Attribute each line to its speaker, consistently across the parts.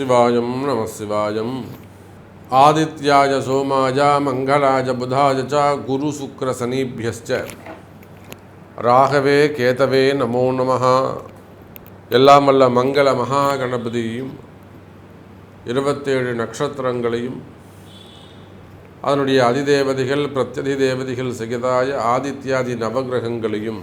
Speaker 1: சிவாயம் நம சிவாயம். ஆதித்யாய சோமாய மங்களாய புதாய ச குரு சுக்ர சனீபியஸ்ச. ராகவே கேதவே நமோ நம எல்லாம் வல்ல மங்கள மகா கணபதியையும் இருபத்தேழு நட்சத்திரங்களையும் அதனுடைய அதிதேவதைகள் பிரத்யதி தேவதைகள் சகிதாய ஆதித்யாதி நவகிரகங்களையும்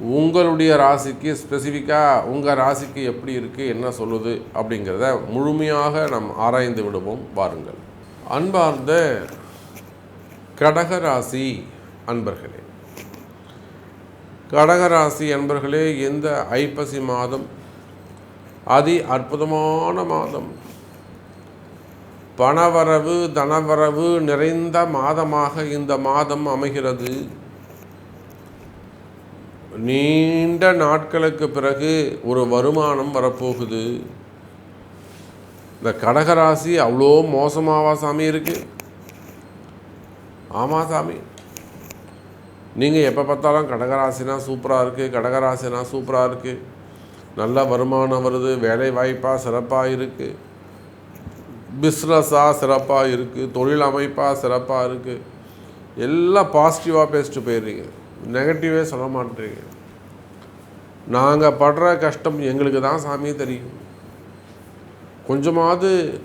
Speaker 1: உங்களுடைய ராசிக்கு ஸ்பெசிஃபிக்காக உங்கள் ராசிக்கு எப்படி இருக்குது என்ன சொல்லுது அப்படிங்கிறத முழுமையாக நாம் ஆராய்ந்து விடுவோம் பாருங்கள் அன்பார்ந்த கடகராசி அன்பர்களே கடகராசி அன்பர்களே எந்த ஐப்பசி மாதம் அதி அற்புதமான மாதம். பணவரவு தனவரவு நிறைந்த மாதமாக இந்த மாதம் அமைகிறது. நீண்ட நாட்களுக்கு பிறகு ஒரு வருமானம் வரப்போகுது. இந்த கடகராசி அவ்வளோ மோசமாவா சாமி இருக்குது ஆமாம் சாமி. நீங்கள் எப்போ பார்த்தாலும் கடகராசினா சூப்பராக இருக்குது கடகராசினா சூப்பராக இருக்குது நல்ல வருமானம் வருது வேலை வாய்ப்பாக சிறப்பாக இருக்குது பிஸ்னஸாக சிறப்பாக இருக்குது தொழில் அமைப்பாக சிறப்பாக இருக்குது எல்லாம் பாசிட்டிவாக பேசிட்டு போயிடுறீங்க. நெகட்டிவே சொல்ல மாட்டேறீங்க. நாங்கள் படுற கஷ்டம் எங்களுக்கு தான் சாமி தெரியும். கொஞ்சமாவது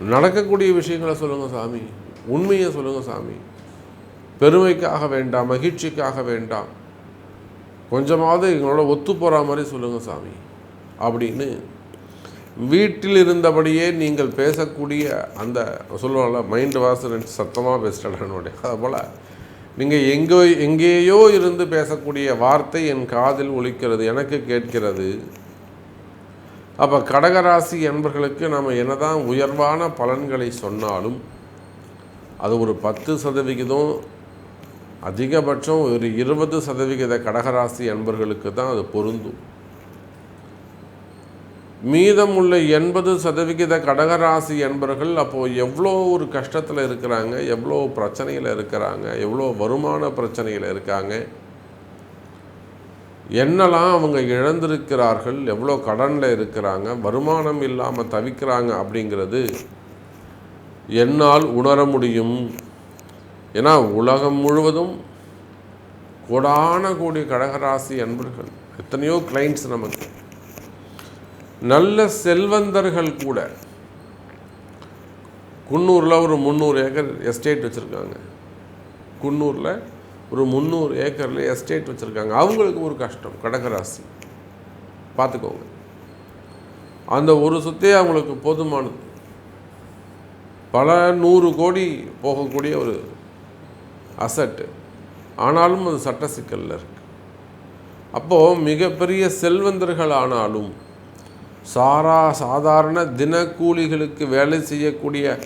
Speaker 1: நடக்கக்கூடிய விஷயங்களை சொல்லுங்கள் சாமி. உண்மையை சொல்லுங்கள் சாமி. பெருமைக்காக வேண்டாம் மகிழ்ச்சிக்காக வேண்டாம். கொஞ்சமாவது எங்களோட ஒத்து போகிற மாதிரி சொல்லுங்கள் சாமி. அப்படின்னு வீட்டில் இருந்தபடியே நீங்கள் பேசக்கூடிய அந்த சொல்லுவாங்கள்ல மைண்ட் வாசன் சத்தமாக பேசிட்டேன் அதுபோல் நீங்கள் எங்கோ எங்கேயோ இருந்து பேசக்கூடிய வார்த்தை என் காதில் ஒழிக்கிறது எனக்கு கேட்கிறது. அப்போ கடகராசி என்பர்களுக்கு நம்ம என்னதான் உயர்வான பலன்களை சொன்னாலும் அது ஒரு பத்து சதவிகிதம் அதிகபட்சம் ஒரு இருபது சதவிகித கடகராசி என்பர்களுக்கு தான் அது பொருந்தும். மீதம் உள்ள எண்பது சதவிகித கடகராசி என்பர்கள் அப்போது எவ்வளோ ஒரு கஷ்டத்தில் இருக்கிறாங்க எவ்வளோ பிரச்சனையில் இருக்கிறாங்க எவ்வளோ வருமான பிரச்சனையில் இருக்காங்க என்னெல்லாம் அவங்க இழந்திருக்கிறார்கள் எவ்வளோ கடனில் இருக்கிறாங்க வருமானம் இல்லாமல் தவிக்கிறாங்க அப்படிங்கிறது என்னால் உணர முடியும். ஏன்னா உலகம் முழுவதும் கோடான கோடி கடகராசி அன்பர்கள் எத்தனையோ கிளைண்ட்ஸ் நமக்கு. நல்ல செல்வந்தர்கள் கூட. குன்னூரில் ஒரு முந்நூறு ஏக்கர் எஸ்டேட் வச்சுருக்காங்க. குன்னூரில் ஒரு முந்நூறு ஏக்கரில் எஸ்டேட் வச்சுருக்காங்க. அவங்களுக்கு ஒரு கஷ்டம் கடகராசி. பார்த்துக்கோங்க அந்த ஒரு சொத்தே அவங்களுக்கு போதுமானது. பல நூறு கோடி போகக்கூடிய ஒரு அசட்டு ஆனாலும் அது சட்ட சிக்கலில் இருக்குது அப்போது மிகப்பெரிய செல்வந்தர்கள் ஆனாலும் சாரா சாதாரண தினக்கூலிகளுக்கு வேலை செய்யக்கூடிய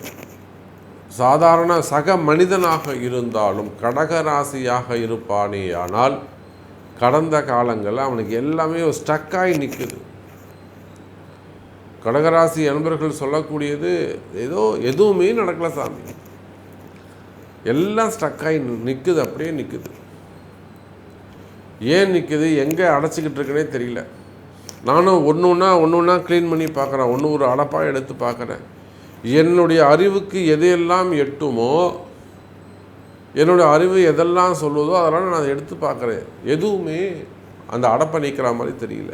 Speaker 1: சாதாரண சக மனிதனாக இருந்தாலும் கடகராசியாக இருப்பானேயானால் கடந்த காலங்களில் அவனுக்கு எல்லாமே ஒரு ஸ்டக்காகி நிற்குது கடகராசி அன்பர்கள் சொல்லக்கூடியது ஏதோ எதுவுமே நடக்கல சாமி. எல்லாம் ஸ்டக்காகி நிற்குது அப்படியே நிற்குது ஏன் நிற்குது எங்கே அடைச்சிக்கிட்டு இருக்குன்னே தெரியல. நானும் ஒன்று ஒன்றா ஒன்று ஒன்றா க்ளீன் பண்ணி பார்க்குறேன். ஒன்று ஒரு அடப்பாக எடுத்து பார்க்குறேன். என்னுடைய அறிவுக்கு எதையெல்லாம் எட்டுமோ என்னுடைய அறிவு எதெல்லாம் சொல்லுதோ அதெல்லாம் நான் எடுத்து பார்க்குறேன். எதுவுமே அந்த அடப்பை நிற்கிற மாதிரி தெரியல.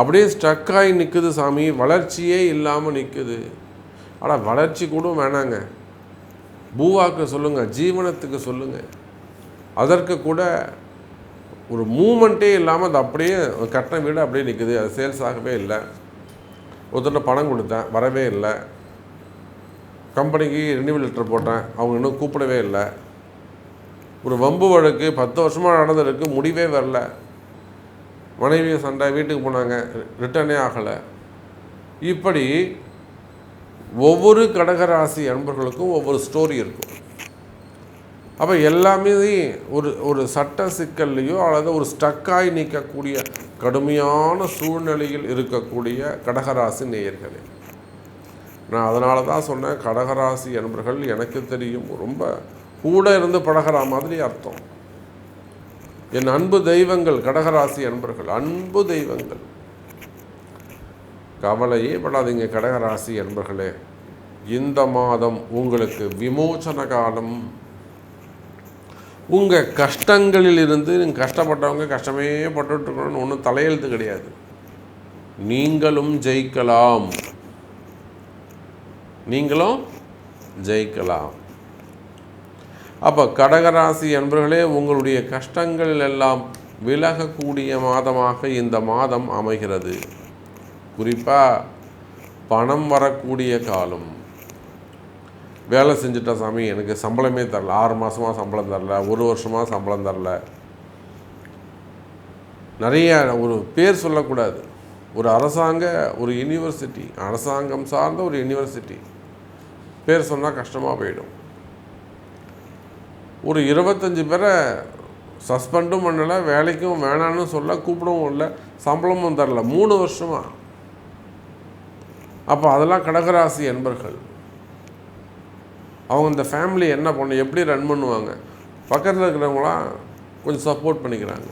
Speaker 1: அப்படியே ஸ்ட்ரக்காகி நிற்குது சாமி. வளர்ச்சியே இல்லாமல் நிற்குது ஆனால் வளர்ச்சி கூட வேணாங்க. பூவாக்கு சொல்லுங்கள் ஜீவனத்துக்கு சொல்லுங்கள் அதற்கு கூட ஒரு மூமெண்ட்டே இல்லாமல் அது அப்படியே கட்டின வீடு அப்படியே நிற்குது அது சேல்ஸ் ஆகவே இல்லை. ஒருத்தர்கிட்ட பணம் கொடுத்தேன் வரவே இல்லை. கம்பெனிக்கு ரினியூவல் லெட்டர் போட்டேன் அவங்க இன்னும் கூப்பிடவே இல்லை. ஒரு வம்பு வழக்கு பத்து வருஷமாக நடந்திருக்கு முடிவே வரல. மனைவி சண்டை வீட்டுக்கு போனாங்க ரிட்டர்னே ஆகலை. இப்படி ஒவ்வொரு கடகராசி அன்பர்களுக்கும் ஒவ்வொரு ஸ்டோரி இருக்கும். அப்போ எல்லாமே ஒரு ஒரு சட்ட சிக்கல்லையோ அல்லது ஒரு ஸ்டக்காய் நிற்கக்கூடிய கடுமையான சூழ்நிலையில் இருக்கக்கூடிய கடகராசி நேயர்களே. நான் அதனால தான் சொன்னேன் கடகராசி என்பர்கள் எனக்கு தெரியும் ரொம்ப கூட இருந்து பழகிற மாதிரி அர்த்தம். என் அன்பு தெய்வங்கள் கடகராசி அன்பர்கள் அன்பு தெய்வங்கள். கவலையே படாதீங்க கடகராசி என்பர்களே இந்த மாதம் உங்களுக்கு விமோச்சன காலம். உங்கள் கஷ்டங்களில் இருந்து நீங்கள் கஷ்டப்பட்டவங்க கஷ்டமே பட்டுட்ருக்கணும்னு ஒன்றும் தலையெழுத்து கிடையாது. நீங்களும் ஜெயிக்கலாம். நீங்களும் ஜெயிக்கலாம். அப்போ கடகராசி என்பர்களே உங்களுடைய கஷ்டங்கள் எல்லாம் விலகக்கூடிய மாதமாக இந்த மாதம் அமைகிறது. குறிப்பாக பணம் வரக்கூடிய காலம். வேலை செஞ்சுட்டா சாமி எனக்கு சம்பளமே தரல. ஆறு மாதமாக சம்பளம் தரல. ஒரு வருஷமாக சம்பளம் தரல. நிறைய ஒரு பேர் சொல்லக்கூடாது. ஒரு அரசாங்க ஒரு யூனிவர்சிட்டி அரசாங்கம் சார்ந்த ஒரு யூனிவர்சிட்டி பேர் சொன்னால் கஷ்டமாக போயிடும். ஒரு இருபத்தஞ்சி பேரை சஸ்பெண்டும் பண்ணலை வேலைக்கும் வேணான்னு சொல்ல கூப்பிடவும் இல்லை சம்பளமும் தரல. மூணு வருஷமாக அப்போ அதெல்லாம் கடகராசி என்பர்கள் அவங்க இந்த ஃபேமிலி என்ன பண்ண எப்படி ரன் பண்ணுவாங்க? பக்கத்தில் இருக்கிறவங்களாம் கொஞ்சம் சப்போர்ட் பண்ணிக்கிறாங்க.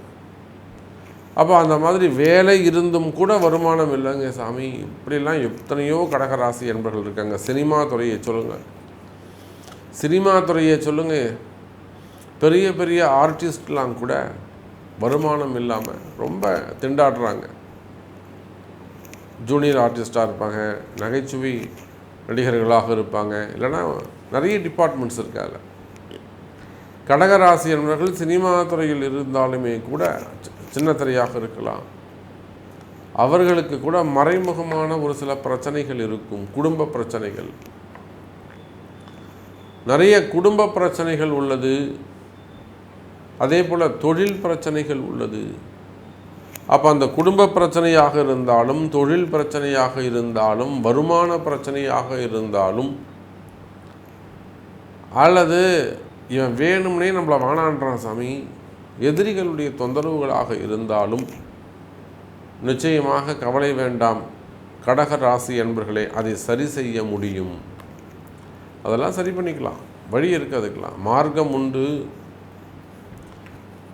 Speaker 1: அப்போ அந்த மாதிரி வேலை இருந்தும் கூட வருமானம் இல்லைங்க சாமி. இப்படிலாம் எத்தனையோ கடகராசி என்பர்கள் இருக்காங்க. சினிமா துறையை சொல்லுங்கள் சினிமா துறையை சொல்லுங்கள் பெரிய பெரிய ஆர்டிஸ்ட்லாம் கூட வருமானம் இல்லாமல் ரொம்ப திண்டாடுறாங்க. ஜூனியர் ஆர்டிஸ்ட்டாக இருப்பாங்க. நகைச்சுவை நடிகர்களாக இருப்பாங்க. இல்லைன்னா நிறைய டிபார்ட்மெண்ட்ஸ் இருக்காங்க. கடகராசி என்பவர்கள் சினிமா துறையில் இருந்தாலுமே கூட சின்ன திரையாக இருக்கலாம். அவர்களுக்கு கூட மறைமுகமான ஒரு சில பிரச்சனைகள் இருக்கும். குடும்ப பிரச்சனைகள். நிறைய குடும்ப பிரச்சனைகள் உள்ளது. அதே போல் தொழில் பிரச்சனைகள் உள்ளது. அப்போ அந்த குடும்ப பிரச்சனையாக இருந்தாலும் தொழில் பிரச்சனையாக இருந்தாலும் வருமான பிரச்சனையாக இருந்தாலும் அல்லது இவன் வேணும்னே நம்மளை வானான்றான் சாமி. எதிரிகளுடைய தொந்தரவுகளாக இருந்தாலும் நிச்சயமாக கவலை வேண்டாம். கடக ராசி என்பர்களே அதை சரி செய்ய முடியும். அதெல்லாம் சரி பண்ணிக்கலாம். வழி இருக்கு அதுக்கெல்லாம். மார்க்கம் உண்டு.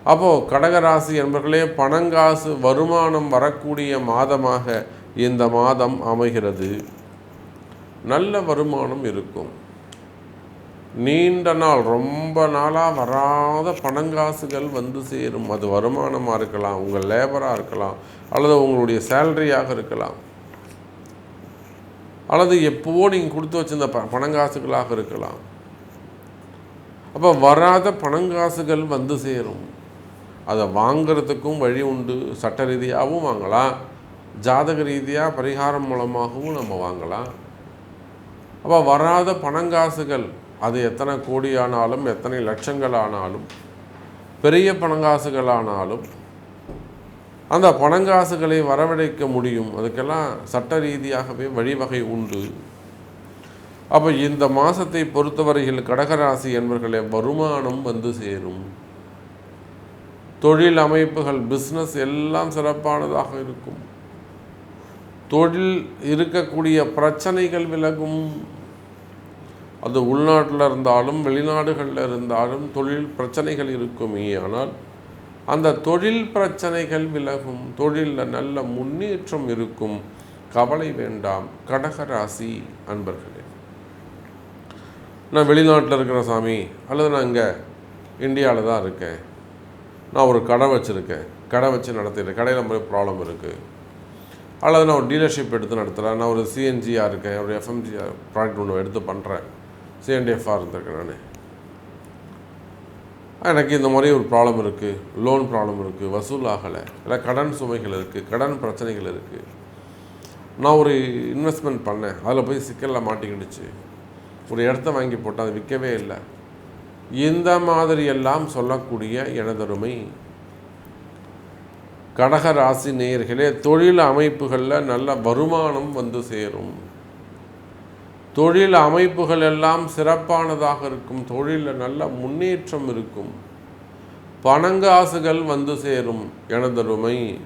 Speaker 1: அப்போது கடகராசி என்பர்களே பணங்காசு வருமானம் வரக்கூடிய மாதமாக இந்த மாதம் அமைகிறது. நல்ல வருமானம் இருக்கும். நீண்ட நாள் ரொம்ப நாளாக வராத பணங்காசுகள் வந்து சேரும். அது வருமானமாக இருக்கலாம் உங்கள் லேபராக இருக்கலாம் அல்லது உங்களுடைய சேலரியாக இருக்கலாம். அல்லது எப்போவோ நீங்கள் கொடுத்து வச்சிருந்த ப பணங்காசுகளாக இருக்கலாம். அப்போ வராத பணங்காசுகள் வந்து சேரும். அதை வாங்கிறதுக்கும் வழி உண்டு. சட்ட ரீதியாகவும் வாங்கலாம். ஜாதக ரீதியாக பரிகாரம் மூலமாகவும் நம்ம வாங்கலாம். அப்போ வராத பணங்காசுகள் அது எத்தனை கோடி ஆனாலும் எத்தனை லட்சங்கள் ஆனாலும் பெரிய பணங்காசுகள் ஆனாலும் அந்த பணங்காசுகளை வரவழைக்க முடியும். அதுக்கெல்லாம் சட்ட ரீதியாகவே வழிவகை உண்டு. அப்போ இந்த மாதத்தை பொறுத்தவரையில் கடகராசி என்பர்களே வருமானம் வந்து சேரும். தொழில் அமைப்புகள் பிஸ்னஸ் எல்லாம் சிறப்பானதாக இருக்கும். தொழில் இருக்கக்கூடிய பிரச்சனைகள் விலகும். அது உள்நாட்டில் இருந்தாலும் வெளிநாடுகளில் இருந்தாலும் தொழில் பிரச்சனைகள் இருக்குமே. ஆனால் அந்த தொழில் பிரச்சனைகள் விலகும் தொழிலில் நல்ல முன்னேற்றம் இருக்கும். கவலை வேண்டாம். கடகராசி அன்பர்களே. நான் வெளிநாட்டில் இருக்கிற சாமி அல்லது நான் இங்கே இந்தியாவில் தான் இருக்கேன். நான் ஒரு கடை வச்சுருக்கேன். கடை வச்சு நடத்திடுறேன் கடையில் மாதிரி ப்ராப்ளம் இருக்குது அல்லது நான் ஒரு டீலர்ஷிப் எடுத்து நடத்துகிறேன் நான் ஒரு சிஎன்ஜியாக இருக்கேன். ஒரு எஃப்எம்ஜி ப்ராடக்ட் ஒன்று எடுத்து பண்ணுறேன் சிஎன்டிஎஃப்ஆர் இருந்திருக்கேன் நான். எனக்கு இந்த மாதிரி ஒரு ப்ராப்ளம் இருக்குது லோன் ப்ராப்ளம் இருக்குது வசூல் ஆகலை. இல்லை கடன் சுமைகள் இருக்குது கடன் பிரச்சனைகள் இருக்குது நான் ஒரு இன்வெஸ்ட்மெண்ட் பண்ணேன். அதில் போய் சிக்கலில் மாட்டிக்கிடுச்சு. ஒரு இடத்த வாங்கி போட்டால் அது விற்கவே இல்லை. இந்த மாதிரி எல்லாம் சொல்லக்கூடிய எனதருமை கடக ராசி நேயர்களே தொழில் அமைப்புகளில் நல்ல வருமானம் வந்து சேரும். தொழில் அமைப்புகள் எல்லாம் சிறப்பானதாக இருக்கும். தொழிலில் நல்ல முன்னேற்றம் இருக்கும். பணங்காசுகள் வந்து சேரும் எனதருமை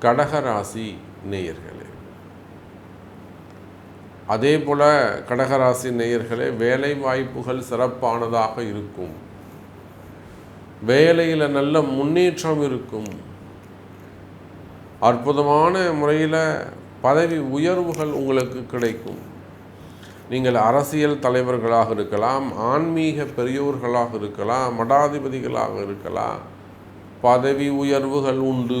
Speaker 1: கடகராசி நேயர்களே. அதே போல கடகராசி நேயர்களே வேலை வாய்ப்புகள் சிறப்பானதாக இருக்கும். வேலையில் நல்ல முன்னேற்றம் இருக்கும். அற்புதமான முறையில் பதவி உயர்வுகள் உங்களுக்கு கிடைக்கும். நீங்கள் அரசியல் தலைவர்களாக இருக்கலாம் ஆன்மீக பெரியோர்களாக இருக்கலாம் மடாதிபதிகளாக இருக்கலாம் பதவி உயர்வுகள் உண்டு.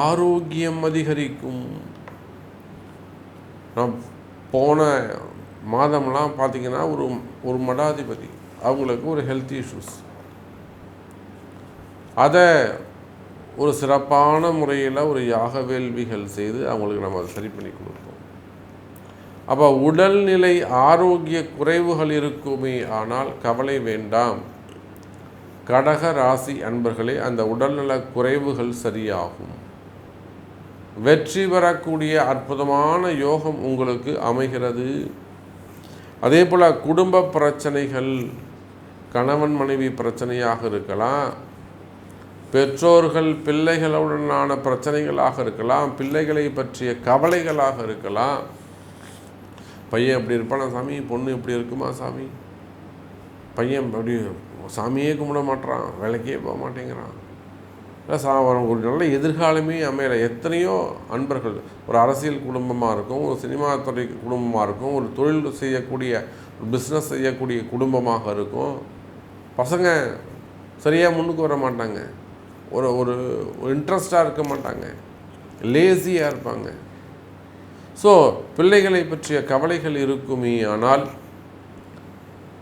Speaker 1: ஆரோக்கியம் அதிகரிக்கும். நான் போன மாதம்லாம் பார்த்தீங்கன்னா ஒரு ஒரு மடாதிபதி அவங்களுக்கு ஒரு ஹெல்த் இஷ்யூஸ் அதை ஒரு சிறப்பான முறையில் ஒரு யாக வேள்விகள் செய்து அவங்களுக்கு நம்ம அதை சரி பண்ணி கொடுப்போம். அப்போ உடல்நிலை ஆரோக்கிய குறைவுகள் இருக்குமே ஆனால் கவலை வேண்டாம். கடக ராசி அன்பர்களே அந்த உடல்நல குறைவுகள் சரியாகும். வெற்றி பெறக்கூடிய அற்புதமான யோகம் உங்களுக்கு அமைகிறது. அதே போல் குடும்ப பிரச்சனைகள் கணவன் மனைவி பிரச்சனையாக இருக்கலாம் பெற்றோர்கள் பிள்ளைகளுடனான பிரச்சனைகளாக இருக்கலாம் பிள்ளைகளை பற்றிய கவலைகளாக இருக்கலாம் பையன் எப்படி இருப்பானா சாமி? பொண்ணு இப்படி இருக்குமா சாமி? பையன் அப்படி சாமியே கும்பிட மாட்டுறான் வேலைக்கே போக மாட்டேங்கிறான். இல்லை சா ஒரு நல்ல எதிர்காலமே அமையலை. எத்தனையோ அன்பர்கள் ஒரு அரசியல் குடும்பமாக இருக்கும் ஒரு சினிமா துறை குடும்பமாக இருக்கும் ஒரு தொழில் செய்யக்கூடிய ஒரு பிஸ்னஸ் செய்யக்கூடிய குடும்பமாக இருக்கும். பசங்க சரியாக முன்னுக்கு வர மாட்டாங்க. ஒரு ஒரு இன்ட்ரெஸ்டாக இருக்க மாட்டாங்க. லேசியாக இருப்பாங்க. ஸோ பிள்ளைகளை பற்றிய கவலைகள் இருக்குமே ஆனால்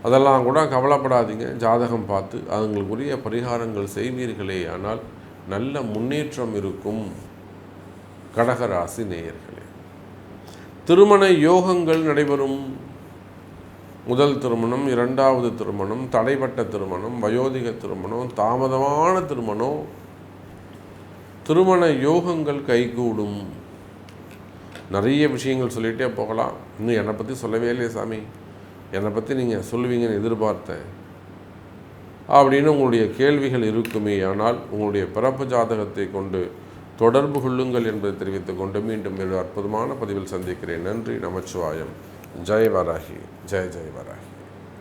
Speaker 1: அதெல்லாம் கூட கவலைப்படாதீங்க. ஜாதகம் பார்த்து அதுங்களுக்குரிய பரிகாரங்கள் செய்வீர்களே ஆனால் நல்ல முன்னேற்றம் இருக்கும் கடகராசி நேயர்களே. திருமண யோகங்கள் நடைபெறும். முதல் திருமணம் இரண்டாவது திருமணம் தடைப்பட்ட திருமணம் வயோதிக திருமணம் தாமதமான திருமணம் திருமண யோகங்கள் கைகூடும். நிறைய விஷயங்கள் சொல்லிகிட்டே போகலாம். இன்னும் என்னை பற்றி சொல்லவே இல்லையே சாமி. என்னை பற்றி நீங்கள் சொல்லுவீங்கன்னு எதிர்பார்த்தேன். அப்படின்னு உங்களுடைய கேள்விகள் இருக்குமே. ஆனால் உங்களுடைய பிறப்பு ஜாதகத்தை கொண்டு தொடர்பு கொள்ளுங்கள் என்பதை தெரிவித்துக் கொண்டு மீண்டும் ஒரு அற்புதமான பதிவில் சந்திக்கிறேன். நன்றி நமச்சிவாயம். ஜெய் வராகி ஜெய் ஜெய் வராகி